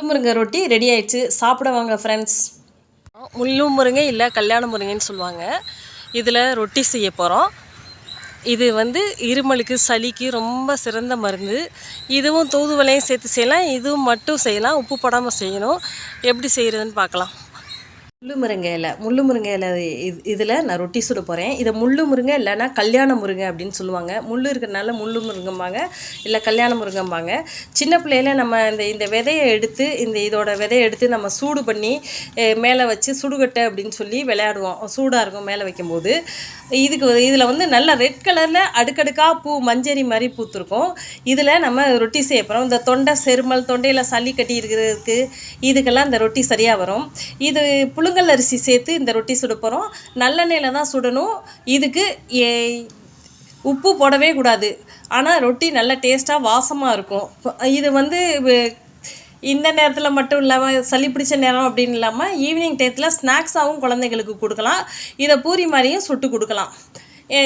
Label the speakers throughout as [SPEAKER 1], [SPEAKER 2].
[SPEAKER 1] முள்ளு முருங்கை ரொட்டி ரெடி ஆயிடுச்சு. சாப்பிட வாங்க ஃப்ரெண்ட்ஸ் முள்ளு முருங்கை இல்லை கல்யாண முருங்கைன்னு சொல்லுவாங்க. இதில் ரொட்டி செய்ய போகிறோம் இது வந்து இருமலுக்கு சளிக்கு ரொம்ப சிறந்த மருந்து. இதுவும் தூதுவலையும் சேர்த்து செய்யலாம். இதுவும் மட்டும் செய்யலாம். உப்பு போடாமல் செய்யணும். எப்படி செய்கிறதுன்னு பார்க்கலாம். முள்ளு முருங்கை இலை. முள்ளு முருங்கை இலை இது இதில் நான் ரொட்டி சுட போகிறேன் இதை முள்ளு முருங்கை இல்லைன்னா கல்யாண முருங்கை அப்படின்னு சொல்லுவாங்க. முள் இருக்கிறனால முள்ளு முருங்கம்பாங்க இல்லை கல்யாண முருங்கம்பாங்க. சின்ன பிள்ளையில நம்ம இந்த இந்த விதையை எடுத்து இந்த இதோட விதையை எடுத்து நம்ம சூடு பண்ணி மேலே வச்சு சுடுகட்டை அப்படின்னு சொல்லி விளையாடுவோம். சூடாக இருக்கும் மேலே வைக்கும்போது. இதுக்கு இதில் வந்து நல்ல ரெட் கலரில் அடுக்கடுக்காக பூ மஞ்சரி மாதிரி பூத்துருக்கும். இதில் நம்ம ரொட்டி செய்ய போகிறோம் இந்த தொண்டை செருமல் தொண்டையில் சளி கட்டி இருக்கிறதுக்கு இதுக்கெல்லாம் இந்த ரொட்டி சரியாக வரும். இது புழுங்கல் அரிசி சேர்த்து இந்த ரொட்டி சுட போகிறோம் நல்லெண்ணெயில் தான் சுடணும். இதுக்கு ஏ- உப்பு போடவே கூடாது. ஆனால் ரொட்டி நல்ல டேஸ்ட்டாக வாசமாக இருக்கும். இது வந்து இந்த நேரத்தில் மட்டும் இல்லாமல் சளி பிடிச்ச நேரம் அப்படின்னு இல்லாமல் ஈவினிங் டயத்தில் ஸ்நாக்ஸாகவும் குழந்தைங்களுக்கு கொடுக்கலாம். இதை பூரி மாதிரியும் சுட்டு கொடுக்கலாம்.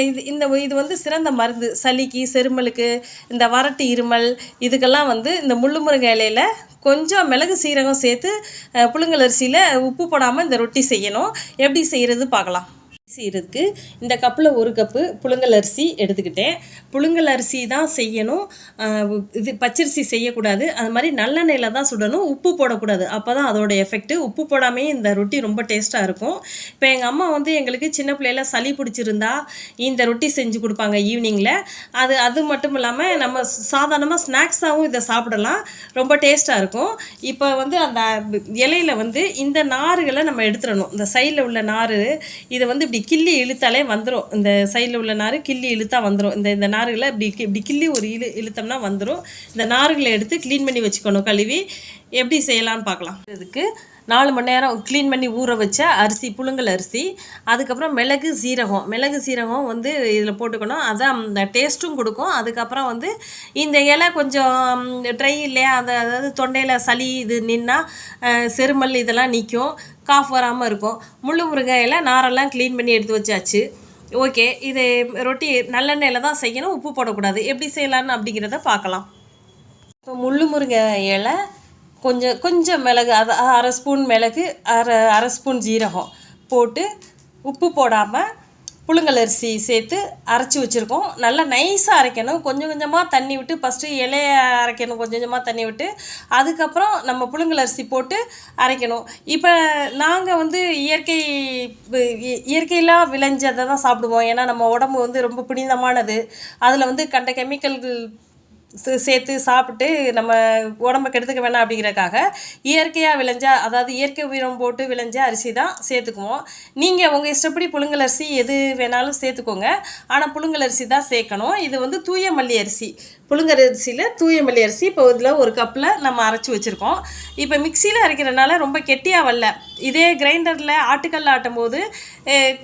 [SPEAKER 1] இது இந்த இது வந்து சிறந்த மருந்து. சளிக்கு செருமலுக்கு இந்த வறட்டு இருமல் இதுக்கெல்லாம் வந்து இந்த முள்ளு முருங்கை கொஞ்சம் மிளகு சீரகம் சேர்த்து அஹ், புழுங்கல் அரிசியில் உப்பு போடாமல் இந்த ரொட்டி செய்யணும். எப்படி செய்கிறது பார்க்கலாம். செய்கிறதுக்கு இந்த கப்பில் ஒரு கப்பு புழுங்கல் அரிசி எடுத்துக்கிட்டேன். புழுங்கல் அரிசி தான் செய்யணும். இது பச்சரிசி செய்யக்கூடாது. அது மாதிரி நல்லெண்ணெயில் தான் சுடணும். உப்பு போடக்கூடாது. அப்போ தான் அதோட எஃபெக்ட்டு உப்பு போடாமே இந்த ரொட்டி ரொம்ப டேஸ்ட்டாக இருக்கும். இப்போ எங்கள் அம்மா வந்து எங்களுக்கு சின்ன பிள்ளையில சளி பிடிச்சிருந்தா இந்த ரொட்டி செஞ்சு கொடுப்பாங்க ஈவினிங்கில் அது அது மட்டும் இல்லாமல் நம்ம சாதாரணமாக ஸ்நாக்ஸாகவும் இதை சாப்பிடலாம். ரொம்ப டேஸ்ட்டாக இருக்கும். இப்போ வந்து அந்த இலையில வந்து இந்த நாறுகளை நம்ம எடுத்துடணும். இந்த சைடில் உள்ள நார் இதை வந்து இப்படி கிள்ளி இழுத்தாலே வந்துடும் இந்த சைடில் உள்ள நார் கிள்ளி இழுத்தா வந்துடும் இந்த இந்த நார்களை இப்படி கி- இப்படி கிள்ளி ஒரு இழு இழுத்தோம்னா வந்துடும் இந்த நார்களை எடுத்து க்ளீன் பண்ணி வச்சுக்கணும். கழுவி எப்படி செய்யலாம்னு பார்க்கலாம். இதுக்கு நாலு மணி நேரம் க்ளீன் பண்ணி ஊற வச்ச அரிசி புழுங்கல் அரிசி அதுக்கப்புறம் மிளகு சீரகம். மிளகு சீரகம் வந்து இதில் போட்டுக்கணும். அதான் அந்த டேஸ்ட்டும் கொடுக்கும். அதுக்கப்புறம் வந்து இந்த இலை கொஞ்சம் ட்ரை இல்லையா? அந்த அதாவது தொண்டையில் சளி இது நின்னா செருமல் இதெல்லாம் நிற்கும் காஃப் வராமல் இருக்கும். முள்ளு முருங்கை நாரெல்லாம் க்ளீன் பண்ணி எடுத்து வச்சாச்சு. ஓகே இது ரொட்டி நல்லெண்ணெயில் தான் செய்யணும். உப்பு போடக்கூடாது. எப்படி செய்யலான்னு அப்படிங்கிறத பார்க்கலாம். இப்போ முள்ளு முருங்கை இலை கொஞ்சம் கொஞ்சம் மிளகு அது அரை ஸ்பூன் மிளகு அரை அரை ஸ்பூன் ஜீரகம் போட்டு உப்பு போடாமல் புழுங்கல் அரிசி சேர்த்து அரைச்சி வச்சுருக்கோம். நல்லா நைஸாக அரைக்கணும். கொஞ்சம் கொஞ்சமாக தண்ணி விட்டு ஃபஸ்ட்டு இலைய அரைக்கணும். கொஞ்சம் கொஞ்சமாக தண்ணி விட்டு அதுக்கப்புறம் நம்ம புழுங்கல் அரிசி போட்டு அரைக்கணும். இப்போ நாங்கள் வந்து இயற்கை இ- இயற்கையெல்லாம் விளைஞ்சதை தான் சாப்பிடுவோம். ஏன்னா நம்ம உடம்பு வந்து ரொம்ப புனிதமானது. அதில் வந்து கண்ட கெமிக்கல்கள் சேர்த்து சாப்பிட்டு நம்ம உடம்ப கெடுத்துக்க வேணாம் அப்படிங்கிறக்காக இயற்கையாக விளைஞ்ச அதாவது இயற்கை உயிரம் போட்டு விளைஞ்ச அரிசி தான் சேர்த்துக்குவோம். நீங்கள் உங்கள் இஷ்டப்படி புழுங்கல் அரிசி எது வேணாலும் சேர்த்துக்கோங்க. ஆனால் புழுங்கல் அரிசி தான் சேர்க்கணும். இது வந்து தூய மல்லி அரிசி. புழுங்கல் அரிசியில் தூய மல்லி அரிசி இப்போ இதில் ஒரு கப்பில் நம்ம அரைச்சி வச்சுருக்கோம். இப்போ மிக்சியில் அரைக்கிறனால ரொம்ப கெட்டியாக வரல. இதே கிரைண்டரில் ஆட்டுக்கல்ல ஆட்டும் போது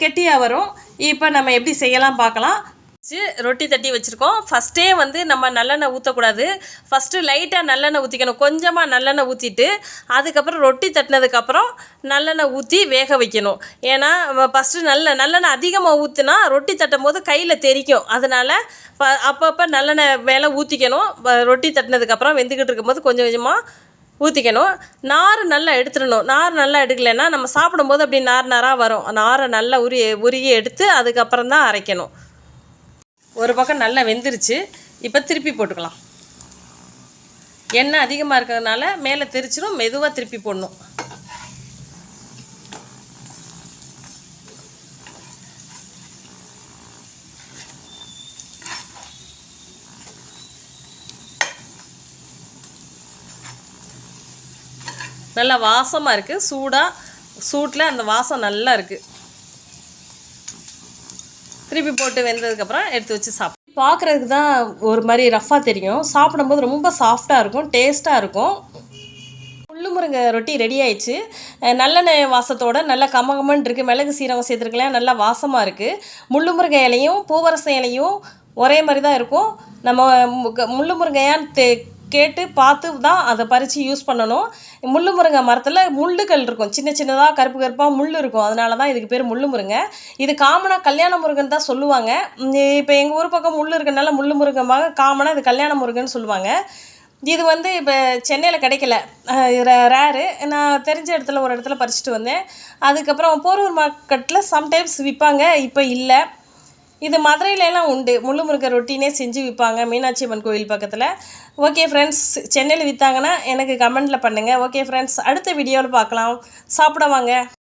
[SPEAKER 1] கெட்டியாக வரும். இப்போ நம்ம எப்படி செய்யலாம் பார்க்கலாம் வச்சு ரொட்டி தட்டி வச்சுருக்கோம். ஃபஸ்ட்டே வந்து நம்ம நல்லெண்ணெய் ஊற்றக்கூடாது ஃபஸ்ட்டு லைட்டாக நல்லெண்ணெய் ஊற்றிக்கணும் கொஞ்சமாக நல்லெண்ணெய் ஊற்றிட்டு அதுக்கப்புறம் ரொட்டி தட்டினதுக்கப்புறம் நல்லெண்ணெய் ஊற்றி வேக வைக்கணும். ஏன்னா ஃபஸ்ட்டு நல்ல நல்லெண்ணெய் அதிகமாக ஊற்றினா ரொட்டி தட்டும் போது கையில் தெறிக்கும் அதனால் ப அப்பப்போ நல்லெண்ணெய் மேலே ஊற்றிக்கணும் ரொட்டி தட்டினதுக்கப்புறம் வெந்துக்கிட்டு இருக்கும்போது கொஞ்சம் கொஞ்சமாக ஊற்றிக்கணும் நார் நல்லா எடுத்துடணும். நார் நல்லா எடுக்கலைன்னா நம்ம சாப்பிடும்போது அப்படி நார் நாராக வரும். நாரை நல்லா உரி உருகி எடுத்து அதுக்கப்புறம் தான் அரைக்கணும். ஒரு பக்கம் நல்லா வெந்துருச்சு. இப்போ திருப்பி போட்டுக்கலாம். எண்ணெய் அதிகமாக இருக்கிறதுனால மேலே தெரிச்சிடும் மெதுவாக திருப்பி போடணும். நல்லா வாசமாக இருக்குது சூடாக சூட்டில் அந்த வாசம் நல்லா இருக்குது திருப்பி போட்டு வெந்ததுக்கப்புறம் எடுத்து வச்சு சாப்பிடு பார்க்குறதுக்கு தான் ஒரு மாதிரி ரஃப்பாக தெரியும். சாப்பிடும்போது ரொம்ப சாஃப்டாக இருக்கும் டேஸ்ட்டாக இருக்கும். முள்ளு முருங்கை ரொட்டி ரெடி ஆயிடுச்சு. நல்லெண்ணெய் வாசத்தோட நல்லா கமகமன் இருக்குது மிளகு சீரகம் சேர்த்துருக்கலாம். நல்லா வாசமாக இருக்குது முள்ளு முருங்கை இலையும் பூவரசம் இலையும் ஒரே மாதிரி தான் இருக்கும். நம்ம முள்ளு முருங்கையான்னு தே கேட்டு பார்த்து தான் அதை பறித்து யூஸ் பண்ணணும். முள்ளு முருங்கை மரத்தில் முள்ளுகள் இருக்கும். சின்ன சின்னதாக கருப்பு கருப்பாக முள் இருக்கும். அதனால தான் இதுக்கு பேர் முள்ளு முருங்கை. இது காமனாக கல்யாண முருகன் தான் சொல்லுவாங்க. இப்போ எங்கள் ஊர் பக்கம் முள் இருக்கனால முள்ளு முருங்கம்பாங்க. காமனாக இது கல்யாண முருகன்னு சொல்லுவாங்க. இது வந்து இப்போ சென்னையில் கிடைக்கல. ரேரு நான் தெரிஞ்ச இடத்துல ஒரு இடத்துல பறிச்சுட்டு வந்தேன். அதுக்கப்புறம் போரூர் மார்க்கெட்டில் சம்டைம்ஸ் விற்பாங்க இப்போ இல்லை. இது மதுரையிலலாம் உண்டு. முள்ளு முருங்கை ரொட்டினே செஞ்சு விற்பாங்க மீனாட்சி அம்மன் கோயில் பக்கத்தில். ஓகே ஃப்ரெண்ட்ஸ் சென்னையில் விற்றாங்கன்னா எனக்கு கமெண்டில் பண்ணுங்கள் ஓகே ஃப்ரெண்ட்ஸ் அடுத்த வீடியோவில் பார்க்கலாம். சாப்பிட வாங்க.